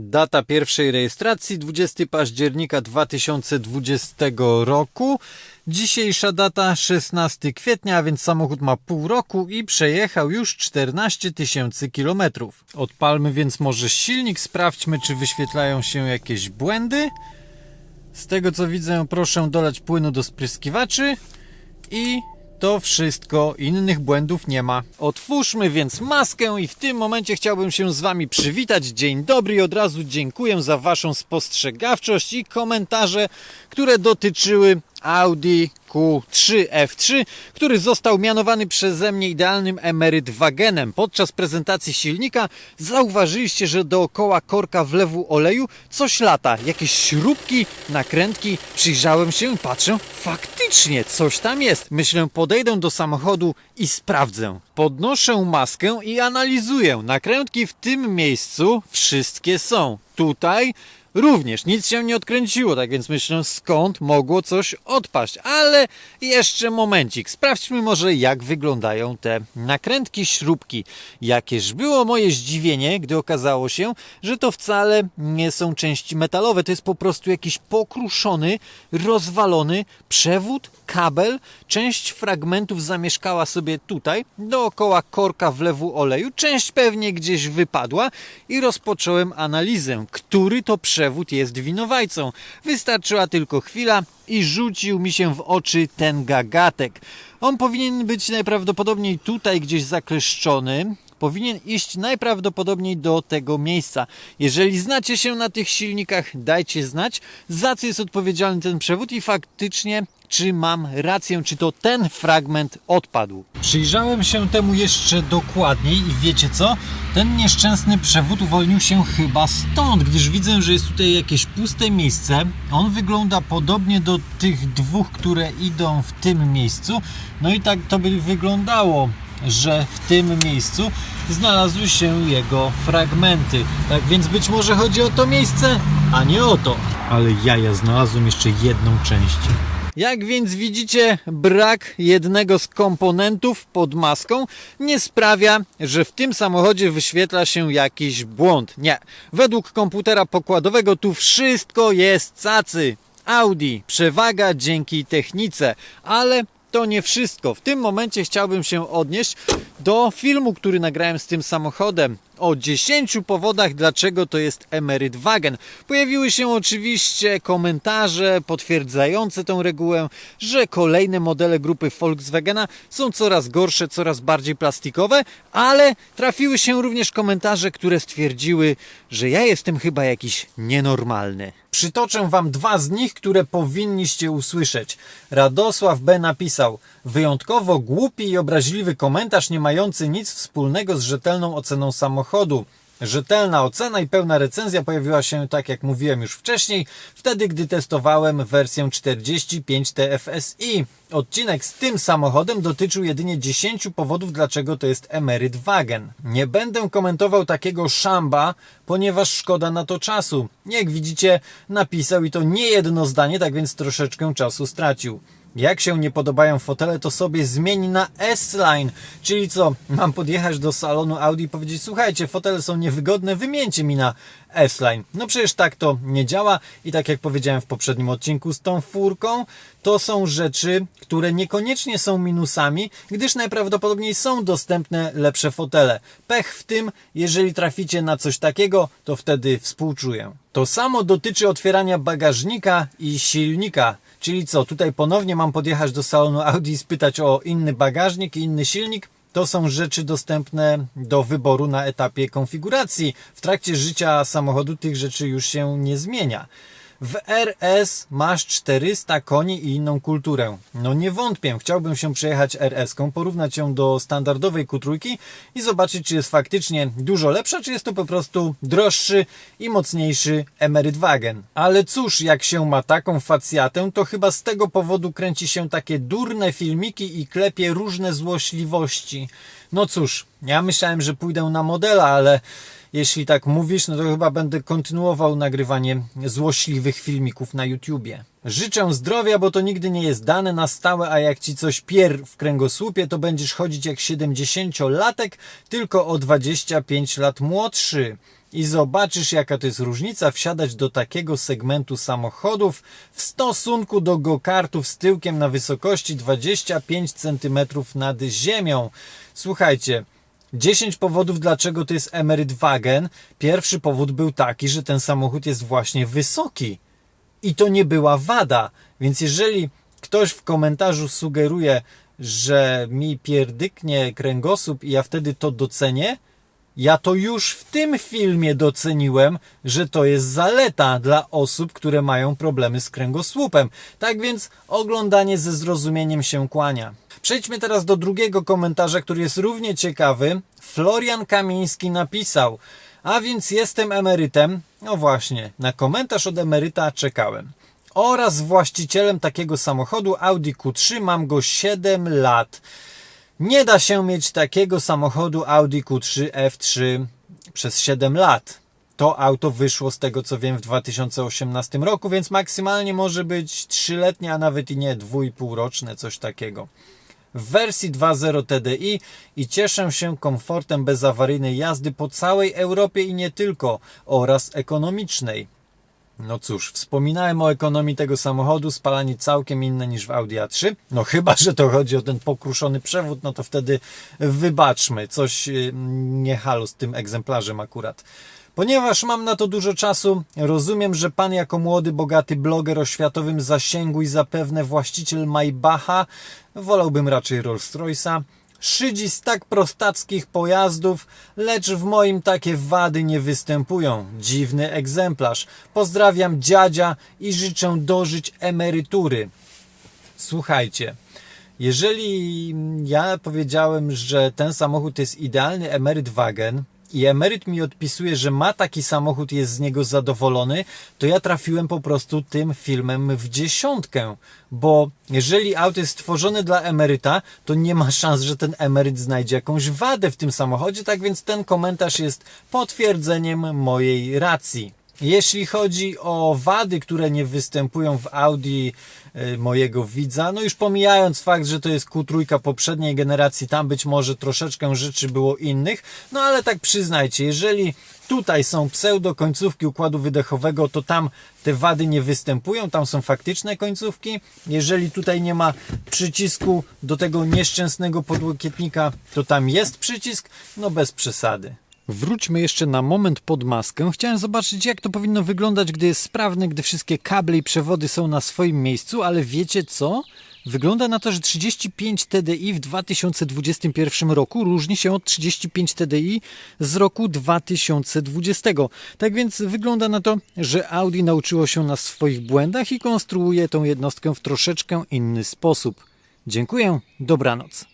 Data pierwszej rejestracji 20 października 2020 roku. Dzisiejsza data 16 kwietnia, a więc samochód ma pół roku i przejechał już 14 tysięcy kilometrów. Odpalmy więc może silnik, sprawdźmy czy wyświetlają się jakieś błędy. Z tego co widzę proszę dolać płynu do spryskiwaczy i to wszystko, innych błędów nie ma. Otwórzmy więc maskę i w tym momencie chciałbym się z Wami przywitać. Dzień dobry i od razu dziękuję za Waszą spostrzegawczość i komentarze, które dotyczyły Audi Q3 F3, który został mianowany przeze mnie idealnym emeryt-wagenem. Podczas prezentacji silnika zauważyliście, że dookoła korka wlewu oleju coś lata. Jakieś śrubki, nakrętki. Przyjrzałem się i patrzę, faktycznie coś tam jest. Myślę, podejdę do samochodu i sprawdzę. Podnoszę maskę i analizuję. Nakrętki w tym miejscu wszystkie są. Tutaj Również nic się nie odkręciło, tak więc myślę skąd mogło coś odpaść. Ale jeszcze momencik, sprawdźmy może jak wyglądają te nakrętki śrubki. Jakież było moje zdziwienie, gdy okazało się, że to wcale nie są części metalowe, to jest po prostu jakiś pokruszony, rozwalony przewód, kabel. Część fragmentów zamieszkała sobie tutaj, dookoła korka wlewu oleju, część pewnie gdzieś wypadła i rozpocząłem analizę, który to przewód jest winowajcą. Wystarczyła tylko chwila i rzucił mi się w oczy ten gagatek. On powinien być najprawdopodobniej tutaj gdzieś zakleszczony. Powinien iść najprawdopodobniej do tego miejsca. Jeżeli znacie się na tych silnikach, dajcie znać, za co jest odpowiedzialny ten przewód i faktycznie czy mam rację, czy to ten fragment odpadł. Przyjrzałem się temu jeszcze dokładniej i wiecie co? Ten nieszczęsny przewód uwolnił się chyba stąd, gdyż widzę, że jest tutaj jakieś puste miejsce. On wygląda podobnie do tych dwóch, które idą w tym miejscu. No i tak to by wyglądało że w tym miejscu znalazły się jego fragmenty. Tak więc być może chodzi o to miejsce, a nie o to. Ale ja, znalazłem jeszcze jedną część. Jak więc widzicie, brak jednego z komponentów pod maską nie sprawia, że w tym samochodzie wyświetla się jakiś błąd. Nie. Według komputera pokładowego tu wszystko jest cacy. Audi, przewaga dzięki technice, ale to nie wszystko. W tym momencie chciałbym się odnieść do filmu, który nagrałem z tym samochodem. O 10 powodach, dlaczego to jest emeryt wagen. Pojawiły się oczywiście komentarze potwierdzające tę regułę, że kolejne modele grupy Volkswagena są coraz gorsze, coraz bardziej plastikowe, ale trafiły się również komentarze, które stwierdziły, że ja jestem chyba jakiś nienormalny. Przytoczę Wam dwa z nich, które powinniście usłyszeć. Radosław B. napisał wyjątkowo głupi i obraźliwy komentarz nie mający nic wspólnego z rzetelną oceną samochodu. Rzetelna ocena i pełna recenzja pojawiła się, tak jak mówiłem już wcześniej, wtedy gdy testowałem wersję 45 TFSI. Odcinek z tym samochodem dotyczył jedynie 10 powodów, dlaczego to jest emeryt wagen. Nie będę komentował takiego szamba, ponieważ szkoda na to czasu. Jak widzicie, napisał i to nie jedno zdanie, tak więc troszeczkę czasu stracił. Jak się nie podobają fotele, to sobie zmień na S-Line. Czyli co, mam podjechać do salonu Audi i powiedzieć, słuchajcie, fotele są niewygodne, wymieńcie mi na S-Line. No przecież tak to nie działa i tak jak powiedziałem w poprzednim odcinku z tą furką, to są rzeczy, które niekoniecznie są minusami, gdyż najprawdopodobniej są dostępne lepsze fotele. Pech w tym, jeżeli traficie na coś takiego, to wtedy współczuję. To samo dotyczy otwierania bagażnika i silnika. Czyli co, tutaj ponownie mam podjechać do salonu Audi i spytać o inny bagażnik i inny silnik? To są rzeczy dostępne do wyboru na etapie konfiguracji. W trakcie życia samochodu tych rzeczy już się nie zmienia. W RS masz 400 koni i inną kulturę. No nie wątpię, chciałbym się przejechać RS-ką, porównać ją do standardowej Q3 i zobaczyć, czy jest faktycznie dużo lepsza, czy jest to po prostu droższy i mocniejszy emeryt wagen. Ale cóż, jak się ma taką facjatę, to chyba z tego powodu kręci się takie durne filmiki i klepie różne złośliwości. No cóż, ja myślałem, że pójdę na modela, ale jeśli tak mówisz, no to chyba będę kontynuował nagrywanie złośliwych filmików na YouTubie. Życzę zdrowia, bo to nigdy nie jest dane na stałe, a jak ci coś pier w kręgosłupie, to będziesz chodzić jak 70-latek, tylko o 25 lat młodszy. i zobaczysz, jaka to jest różnica wsiadać do takiego segmentu samochodów w stosunku do go-kartów z tyłkiem na wysokości 25 cm nad ziemią. Słuchajcie, 10 powodów, dlaczego to jest Emeryt Wagen. Pierwszy powód był taki, że ten samochód jest właśnie wysoki. I to nie była wada. Więc jeżeli ktoś w komentarzu sugeruje, że mi pierdyknie kręgosłup i ja wtedy to docenię, ja to już w tym filmie doceniłem, że to jest zaleta dla osób, które mają problemy z kręgosłupem. Tak więc oglądanie ze zrozumieniem się kłania. Przejdźmy teraz do drugiego komentarza, który jest równie ciekawy. Florian Kamiński napisał: A więc jestem emerytem. No właśnie, na komentarz od emeryta czekałem. Oraz właścicielem takiego samochodu Audi Q3 mam go 7 lat. Nie da się mieć takiego samochodu Audi Q3 F3 przez 7 lat. To auto wyszło z tego co wiem w 2018 roku, więc maksymalnie może być 3-letnie, a nawet i nie 2,5 roczne, coś takiego. W wersji 2.0 TDI i cieszę się komfortem bezawaryjnej jazdy po całej Europie i nie tylko oraz ekonomicznej. No cóż, wspominałem o ekonomii tego samochodu, spalanie całkiem inne niż w Audi A3. No chyba, że to chodzi o ten pokruszony przewód, no to wtedy wybaczmy, coś y, nie halo z tym egzemplarzem akurat. Ponieważ mam na to dużo czasu, rozumiem, że pan jako młody, bogaty bloger o światowym zasięgu i zapewne właściciel Maybacha, wolałbym raczej Rolls-Royce'a, szydzi z tak prostackich pojazdów, lecz w moim takie wady nie występują. Dziwny egzemplarz. Pozdrawiam dziadzia i życzę dożyć emerytury. Słuchajcie, jeżeli ja powiedziałem, że ten samochód jest idealny emeryt wagen i emeryt mi odpisuje, że ma taki samochód jest z niego zadowolony, to ja trafiłem po prostu tym filmem w dziesiątkę. Bo jeżeli auto jest stworzone dla emeryta, to nie ma szans, że ten emeryt znajdzie jakąś wadę w tym samochodzie, tak więc ten komentarz jest potwierdzeniem mojej racji. Jeśli chodzi o wady, które nie występują w Audi y, mojego widza, no już pomijając fakt, że to jest Q3 poprzedniej generacji, tam być może troszeczkę rzeczy było innych, no ale tak przyznajcie, jeżeli tutaj są pseudo końcówki układu wydechowego, to tam te wady nie występują, tam są faktyczne końcówki. Jeżeli tutaj nie ma przycisku do tego nieszczęsnego podłokietnika, to tam jest przycisk, no bez przesady. Wróćmy jeszcze na moment pod maskę. Chciałem zobaczyć, jak to powinno wyglądać, gdy jest sprawne, gdy wszystkie kable i przewody są na swoim miejscu, ale wiecie co? Wygląda na to, że 35 TDI w 2021 roku różni się od 35 TDI z roku 2020. Tak więc wygląda na to, że Audi nauczyło się na swoich błędach i konstruuje tą jednostkę w troszeczkę inny sposób. Dziękuję, dobranoc.